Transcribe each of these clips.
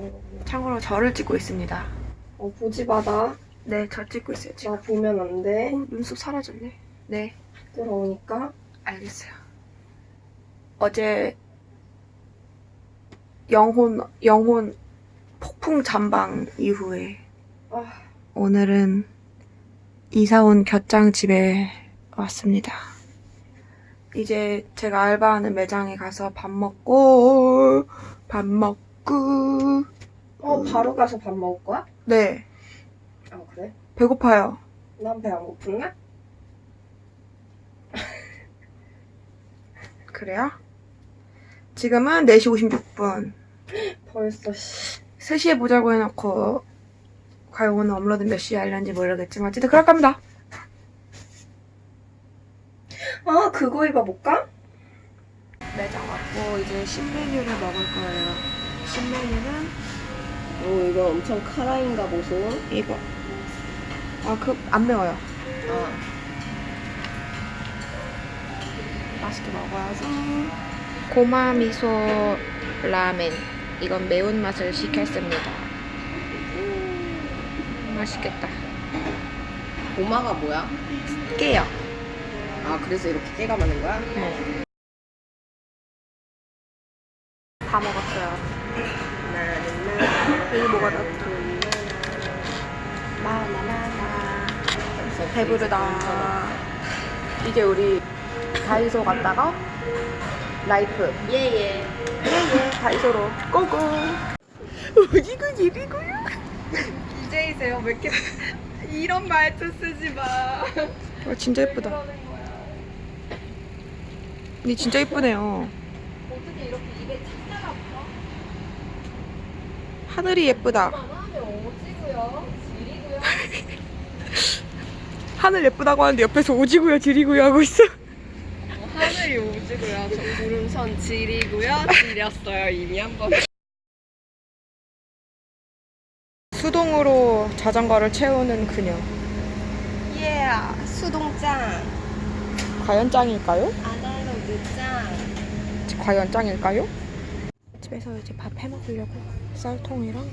거구나. 참고로 저를 찍고 있습니다. 어, 보지 마, 나. 네, 저 찍고 있어요, 지금. 나 보면 안 돼. 어, 눈썹 사라졌네. 네, 들어오니까. 알겠어요. 어제 영혼, 영혼 폭풍 잠방 이후에 아, 오늘은 이사 온 곁장 집에 왔습니다. 이제 제가 알바하는 매장에 가서 밥 먹고, 밥 먹고, 어, 바로 가서 밥 먹을 거야? 네, 아, 그래? 배고파요. 난 배 안 고픈가? 그래요? 지금은 4시 56분. 벌써, 씨. 3시에 보자고 해놓고, 과연 오늘 업로드 몇 시에 하려는지 모르겠지만, 어쨌든 그럴 겁니다. 아, 그거 입어볼까? 매장 왔고, 이제 신메뉴를 먹을 거예요. 신메뉴는 오, 이거 엄청 카라인가 보소. 이거. 아, 그, 안 매워요. 아, 맛있게 먹어야지. 고마 미소 라멘. 이건 매운맛을 시켰습니다. 음, 맛있겠다. 고마가 뭐야? 깨요. 아, 그래서 이렇게 깨가 많은 거야? 네. 다 먹었어요. 뭐가 났다. 나나나나. 배부르다. 이제 우리 다이소 갔다가 라이프. 예예. 예예 다이소로 고고. 어디고 이리고요? DJ세요? 왜 이렇게 이런 말투 쓰지 마. 와 진짜 예쁘다. 니 진짜 예쁘네요. 어떻게 이렇게 입에 붙어? 하늘이 예쁘다. 하늘 예쁘다고 하는데 옆에서 오지구요 지리구요 하고 있어. 하늘이 오지고요. 저 구름선 지리고요. 지렸어요 이미 한 번. 수동으로 자전거를 채우는 그녀. 예, 수동짱, 과연 짱일까요? 아날로그 짱. 과연 짱일까요? 집에서 이제 밥 해 먹으려고 쌀통이랑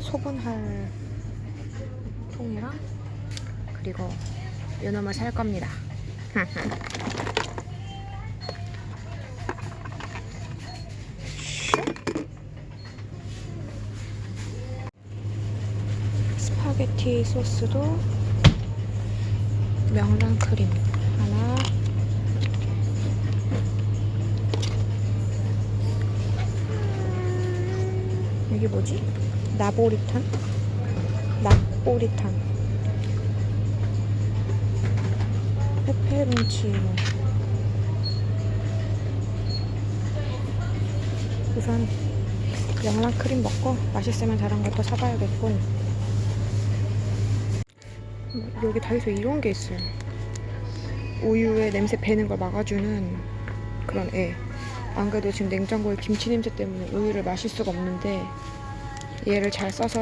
소분할 통이랑 그리고 요놈을 살 겁니다. 스파게티 소스도 명랑 크림 하나 이게 뭐지? 나보리탄? 나보리탄. 페페론치노. 우선 명랑 크림 먹고 맛있으면 다른 것도 사봐야겠군. 음, 여기 다이소 이런 게 있어요. 우유에 냄새 배는 걸 막아주는 그런 애 안 그래도 지금 냉장고에 김치 냄새 때문에 우유를 마실 수가 없는데 얘를 잘 써서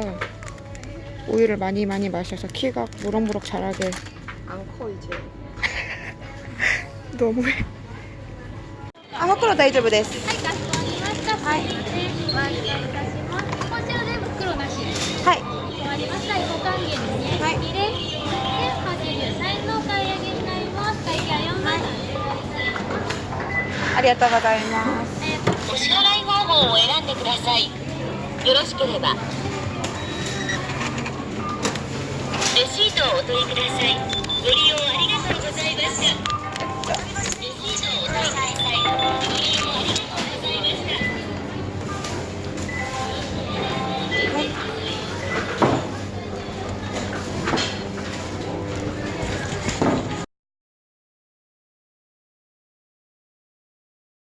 우유를 많이 많이 마셔서 키가 무럭무럭 자라게 안커 이제. 너무해. 아, 밖으로 다이저브 데스. はい、かしこまりました。はい。 りがとうございます。お支払い方法を選んでください。よろしければ。レシートをお取りください。ご利用